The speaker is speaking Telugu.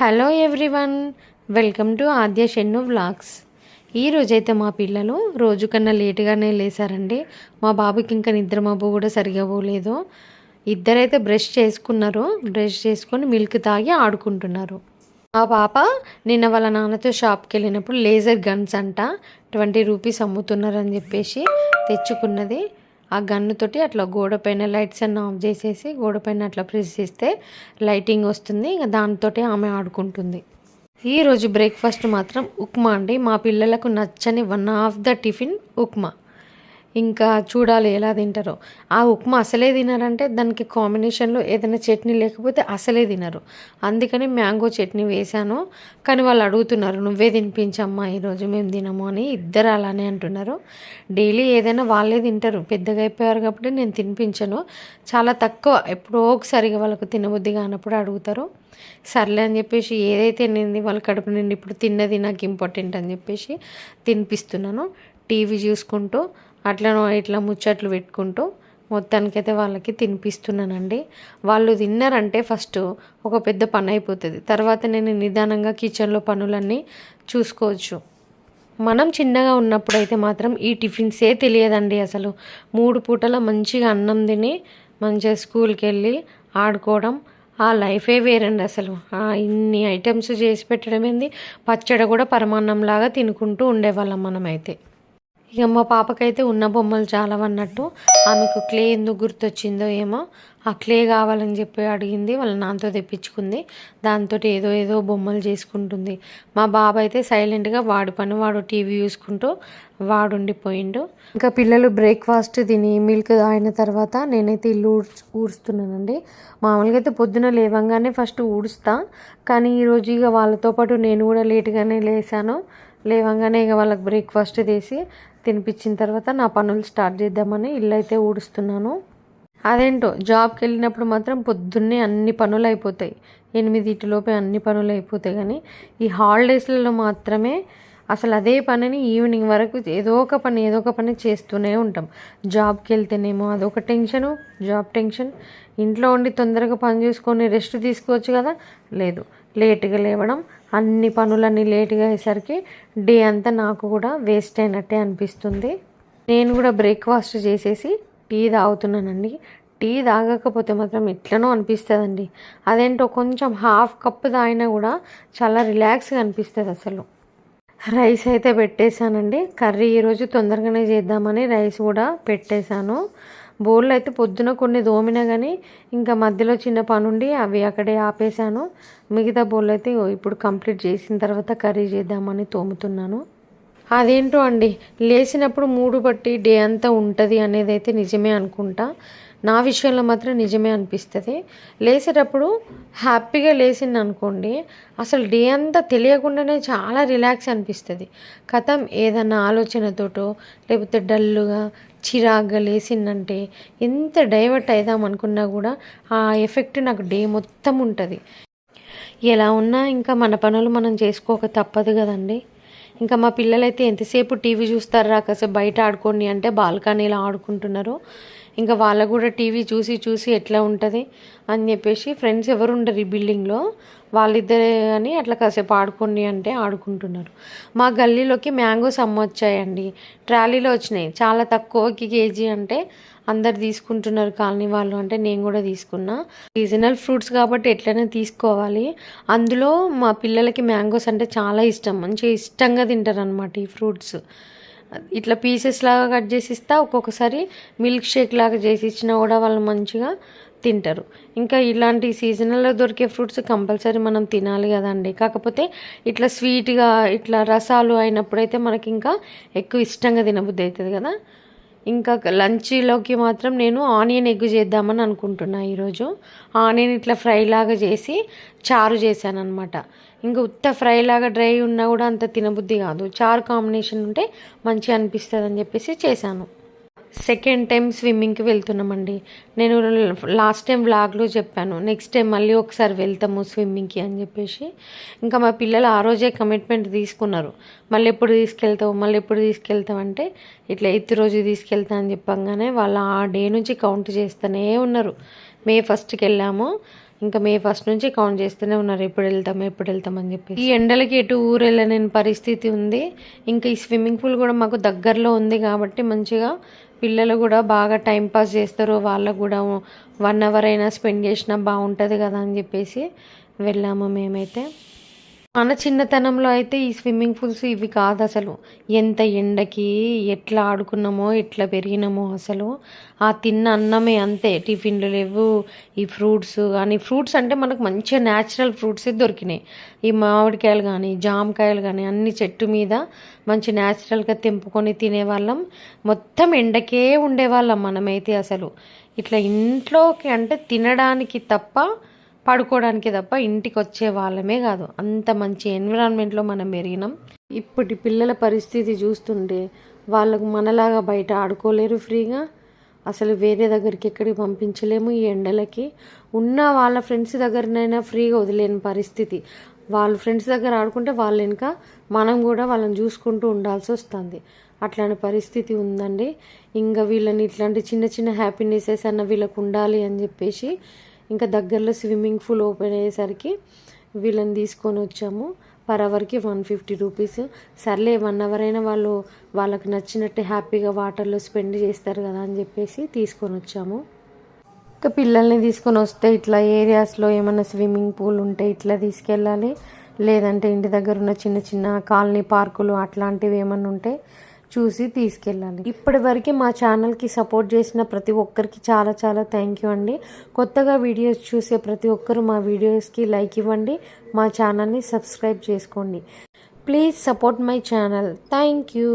Hello everyone welcome to Adya Shennu vlogs. ఈ రోజైతే మా పిల్లలు రోజు కన్నా లేటుగానే లేసారండి. మా బాబుకి ఇంకా నిద్ర మబ్బు కూడా సరిగా పోలేదు. ఇద్దరైతే బ్రష్ చేసుకున్నారు. బ్రష్ చేసుకొని మిల్క్ తాగి ఆడుకుంటున్నారు. మా పాప నిన్న వాళ్ళ నాన్నతో షాప్కి వెళ్ళినప్పుడు లేజర్ గన్స్ అంట ట్వంటీ రూపీస్ అమ్ముతున్నారని చెప్పేసి తెచ్చుకున్నది. ఆ గన్నుతోటి అట్లా గోడ పైన లైట్స్ అన్నీ ఆఫ్ చేసేసి గోడ పైన అట్లా ప్రెస్ చేస్తే లైటింగ్ వస్తుంది. ఇంకా దానితోటి ఆమె ఆడుకుంటుంది. ఈరోజు బ్రేక్ఫాస్ట్ మాత్రం ఉప్మా అండి. మా పిల్లలకు నచ్చని one of the tiffin upma. ఇంకా చూడాలి ఎలా తింటారో. ఆ ఉప్మా అసలే తినారంటే దానికి కాంబినేషన్లో ఏదైనా చట్నీ లేకపోతే అసలే తినరు. అందుకని మ్యాంగో చట్నీ వేశాను. కానీ వాళ్ళు అడుగుతున్నారు నువ్వే తినిపించమ్మా ఈరోజు మేము తినము అని. ఇద్దరు అలానే అంటున్నారు. డైలీ ఏదైనా వాళ్ళే తింటారు. పెద్దగా అయిపోయారు కాబట్టి నేను తినిపించను. చాలా తక్కువ ఎప్పుడో ఒకసారిగా వాళ్ళకు తినబుద్ధి కానప్పుడు అడుగుతారు. సర్లే అని చెప్పేసి ఏదైతే నింది వాళ్ళ కడుపు నిండి ఇప్పుడు తిన్నది నాకు ఇంపార్టెంట్ అని చెప్పేసి తినిపిస్తున్నాను. టీవీ చూసుకుంటూ అట్లనో ఇట్లా ముచ్చట్లు పెట్టుకుంటూ మొత్తానికైతే వాళ్ళకి తినిపిస్తున్నానండి. వాళ్ళు తిన్నారంటే ఫస్ట్ ఒక పెద్ద పని అయిపోతుంది. తర్వాత నేను నిదానంగా కిచెన్లో పనులన్నీ చూసుకోవచ్చు. మనం చిన్నగా ఉన్నప్పుడు అయితే మాత్రం ఈ టిఫిన్సే తెలియదండి అసలు. మూడు పూటల మంచిగా అన్నం తిని మంచిగా స్కూల్కి వెళ్ళి ఆడుకోవడం ఆ లైఫే వేరండి అసలు. ఆ ఇన్ని ఐటమ్స్ చేసి పెట్టడం ఏంది? పచ్చడి కూడా పరమాన్నంలాగా తినుకుంటూ ఉండేవాళ్ళం మనమైతే. ఇక మా పాపకైతే ఉన్న బొమ్మలు చాలా అన్నట్టు ఆమెకు క్లే ఎందుకు గుర్తొచ్చిందో ఏమో. ఆ క్లే కావాలని చెప్పి అడిగింది. వాళ్ళ నాన్నతో తెప్పించుకుంది. దాంతో ఏదో ఏదో బొమ్మలు చేసుకుంటుంది. మా బాబు అయితే సైలెంట్గా వాడి పని వాడు టీవీ చూసుకుంటూ వాడుండిపోయిండు. ఇంకా పిల్లలు బ్రేక్ఫాస్ట్ తిని మిల్క్ తాగిన తర్వాత నేనైతే ఇల్లు ఊడ్చు ఊడుస్తున్నానండి. మామూలుగా అయితే పొద్దున లేవంగానే ఫస్ట్ ఊడుస్తా. కానీ ఈరోజు ఇక వాళ్ళతో పాటు నేను కూడా లేట్గానే లేసాను. లేవంగానే ఇక వాళ్ళకి బ్రేక్ఫాస్ట్ తీసి తినిపించిన తర్వాత నా పనులు స్టార్ట్ చేద్దామని ఇల్లు అయితే ఊడుస్తున్నాను. అదేంటో జాబ్కి వెళ్ళినప్పుడు మాత్రం పొద్దున్నే అన్ని పనులు అయిపోతాయి ఎనిమిదిటిలోపే అన్ని పనులు అయిపోతాయి కానీ ఈ హాలిడేస్లలో మాత్రమే అసలు అదే పనిని ఈవినింగ్ వరకు ఏదో ఒక పని ఏదో ఒక పని చేస్తూనే ఉంటాం. జాబ్కి వెళ్తేనేమో అదొక టెన్షను జాబ్ టెన్షన్. ఇంట్లో ఉండి తొందరగా పని చేసుకొని రెస్ట్ తీసుకోవచ్చు కదా? లేదు. లేట్గా లేవడం అన్ని పనులన్నీ లేట్గా అయ్యేసరికి డే అంతా నాకు కూడా వేస్ట్ అయినట్టే అనిపిస్తుంది. నేను కూడా బ్రేక్ఫాస్ట్ చేసేసి టీ తాగుతున్నానండి. టీ తాగకపోతే మాత్రం ఎట్లనో అనిపిస్తుందండి. అదేంటో కొంచెం హాఫ్ కప్ తాగినా కూడా చాలా రిలాక్స్గా అనిపిస్తుంది అసలు. రైస్ అయితే పెట్టేశానండి. కర్రీ ఈరోజు తొందరగానే చేద్దామని రైస్ కూడా పెట్టేశాను. బోర్లు అయితే పొద్దున కొన్ని దోమినా కానీ ఇంకా మధ్యలో చిన్న పనుండి అవి అక్కడే ఆపేశాను. మిగతా బౌళ్ళు అయితే ఇప్పుడు కంప్లీట్ చేసిన తర్వాత కర్రీ చేద్దామని తోముతున్నాను. అదేంటో అండి లేచినప్పుడు మూడు బట్టి డే అంతా ఉంటుంది అనేది అయితే నిజమే అనుకుంటా. నా విషయంలో మాత్రం నిజమే అనిపిస్తుంది. లేచేటప్పుడు హ్యాపీగా లేచింది అనుకోండి అసలు డే అంతా తెలియకుండానే చాలా రిలాక్స్ అనిపిస్తుంది. కథం ఏదన్నా ఆలోచనతోటో లేకపోతే డల్లుగా చిరాగ్గా లేచిందంటే ఎంత డైవర్ట్ అవుదాం అనుకున్నా కూడా ఆ ఎఫెక్ట్ నాకు డే మొత్తం ఉంటుంది. ఎలా ఉన్నా ఇంకా మన పనులు మనం చేసుకోక తప్పదు కదండి. ఇంకా మా పిల్లలైతే ఎంతసేపు టీవీ చూస్తారా కాసేపు బయట ఆడుకోండి అంటే బాల్కనీలో ఆడుకుంటున్నారు. ఇంకా వాళ్ళకు కూడా టీవీ చూసి చూసి ఎట్లా ఉంటుంది అని చెప్పేసి ఫ్రెండ్స్ ఎవరు ఉండరు ఈ బిల్డింగ్లో వాళ్ళిద్దరే అని అట్లా కాసేపు ఆడుకోండి అంటే ఆడుకుంటున్నారు. మా గల్లీలోకి మ్యాంగోస్ అమ్మొచ్చాయండి. ట్రాలీలో వచ్చినాయి. చాలా తక్కువకి కేజీ అంటే అందరు తీసుకుంటున్నారు కాలనీ వాళ్ళు అంటే నేను కూడా తీసుకున్నా. సీజనల్ ఫ్రూట్స్ కాబట్టి ఎట్లయినా తీసుకోవాలి. అందులో మా పిల్లలకి మ్యాంగోస్ అంటే చాలా ఇష్టం. మంచిగా ఇష్టంగా తింటారు అనమాట ఈ ఫ్రూట్స్. ఇట్లా పీసెస్ లాగా కట్ చేసి ఇస్తా. ఒక్కొక్కసారి మిల్క్ షేక్ లాగా చేసి ఇచ్చినా కూడా వాళ్ళు మంచిగా తింటారు. ఇంకా ఇలాంటి సీజనల్లో దొరికే ఫ్రూట్స్ కంపల్సరీ మనం తినాలి కదండి. కాకపోతే ఇట్లా స్వీట్గా ఇట్లా రసాలు అయినప్పుడైతే మనకి ఇంకా ఎక్కువ ఇష్టంగా తినబుద్ధి అవుతుంది కదా. ఇంకా లంచ్లోకి మాత్రం నేను ఆనియన్ ఎగ్ చేద్దామని అనుకుంటున్నా ఈరోజు. ఆనియన్ ఇట్లా ఫ్రై లాగా చేసి చారు చేశాను అనమాట ఇంకా ఉత్త ఫ్రై లాగా డ్రై ఉన్నా కూడా అంత తినబుద్ధి కాదు. చారు కాంబినేషన్ ఉంటే మంచిగా అనిపిస్తుంది అని చెప్పేసి చేశాను. సెకండ్ టైం స్విమ్మింగ్కి వెళ్తున్నామండి. నేను లాస్ట్ టైం వ్లాగ్లో చెప్పాను. నెక్స్ట్ టైం మళ్ళీ ఒకసారి వెళ్తాము స్విమ్మింగ్కి అని చెప్పేసి. ఇంకా మా పిల్లలు ఆ రోజే కమిట్మెంట్ తీసుకున్నారు. మళ్ళీ ఎప్పుడు తీసుకెళ్తావు మళ్ళీ ఎప్పుడు తీసుకెళ్తావు అంటే ఇట్లా ఎత్తు రోజు తీసుకెళ్తా అని చెప్పంగానే వాళ్ళు ఆ డే నుంచి కౌంట్ చేస్తూనే ఉన్నారు. మే ఫస్ట్కి వెళ్ళాము. ఇంకా మే ఫస్ట్ నుంచి కౌంట్ చేస్తూనే ఉన్నారు. ఎప్పుడు వెళ్తాం ఎప్పుడు వెళ్తాం అని చెప్పి ఈ ఎండలకి ఎటు ఊరు వెళ్ళలేని పరిస్థితి ఉంది. ఇంకా ఈ స్విమ్మింగ్ పూల్ కూడా మాకు దగ్గరలో ఉంది కాబట్టి మంచిగా పిల్లలు కూడా బాగా టైం పాస్ చేస్తారు. వాళ్ళకు కూడా వన్ అవర్ అయినా స్పెండ్ చేసినా బాగుంటుంది కదా అని చెప్పేసి వెళ్ళాము మేమైతే. మన చిన్నతనంలో అయితే ఈ స్విమ్మింగ్ పూల్స్ ఇవి కాదు అసలు. ఎంత ఎండకి ఎట్లా ఆడుకున్నామో ఎట్లా పెరిగినామో అసలు. ఆ తిన్న అన్నమే అంతే. టిఫిన్లు లేవు ఈ ఫ్రూట్స్ కానీ ఫ్రూట్స్ అంటే మనకు మంచిగా న్యాచురల్ ఫ్రూట్సే దొరికినాయి. ఈ మామిడికాయలు కానీ జామకాయలు కానీ అన్ని చెట్టు మీద మంచి న్యాచురల్గా తెంపుకొని తినేవాళ్ళం. మొత్తం ఎండకే ఉండేవాళ్ళం మనమైతే అసలు. ఇట్లా ఇంట్లోకి అంటే తినడానికి తప్ప పడుకోవడానికి తప్ప ఇంటికి వచ్చే వాళ్ళమే కాదు. అంత మంచి ఎన్విరాన్మెంట్లో మనం పెరిగినాం. ఇప్పటి పిల్లల పరిస్థితి చూస్తుంటే వాళ్ళకు మనలాగా బయట ఆడుకోలేరు ఫ్రీగా. అసలు వేరే దగ్గరికి ఎక్కడికి పంపించలేము ఈ ఎండలకి. ఉన్న వాళ్ళ ఫ్రెండ్స్ దగ్గరనైనా ఫ్రీగా వదిలేని పరిస్థితి. వాళ్ళ ఫ్రెండ్స్ దగ్గర ఆడుకుంటే వాళ్ళు ఇంకా మనం కూడా వాళ్ళని చూసుకుంటూ ఉండాల్సి వస్తుంది. అట్లాంటి పరిస్థితి ఉందండి. ఇంకా వీళ్ళని ఇట్లాంటి చిన్న చిన్న హ్యాపీనెసెస్ అన్న వీళ్ళకు ఉండాలి అని చెప్పేసి ఇంకా దగ్గరలో స్విమ్మింగ్ పూల్ ఓపెన్ అయ్యేసరికి వీళ్ళని తీసుకొని వచ్చాము. పర్ అవర్కి వన్ ఫిఫ్టీ రూపీస్ సర్లే వన్ అవర్ అయినా వాళ్ళు వాళ్ళకి నచ్చినట్టు హ్యాపీగా వాటర్లో స్పెండ్ చేస్తారు కదా అని చెప్పేసి తీసుకొని వచ్చాము. ఇంకా పిల్లల్ని తీసుకొని వస్తే ఇట్లా ఏరియాస్లో ఏమైనా స్విమ్మింగ్ పూల్ ఉంటే ఇట్లా తీసుకెళ్ళాలి. లేదంటే ఇంటి దగ్గర ఉన్న చిన్న చిన్న కాలనీ పార్కులు అట్లాంటివి ఏమైనా ఉంటే చూసి తీసుకెళ్ళాలి ఇప్పటి వరకు మా ఛానల్కి సపోర్ట్ చేసిన ప్రతి ఒక్కరికి చాలా చాలా థ్యాంక్ యూ అండి. కొత్తగా వీడియోస్ చూసే ప్రతి ఒక్కరు మా వీడియోస్కి లైక్ ఇవ్వండి. మా ఛానల్ని సబ్స్క్రైబ్ చేసుకోండి. Please support my channel thank you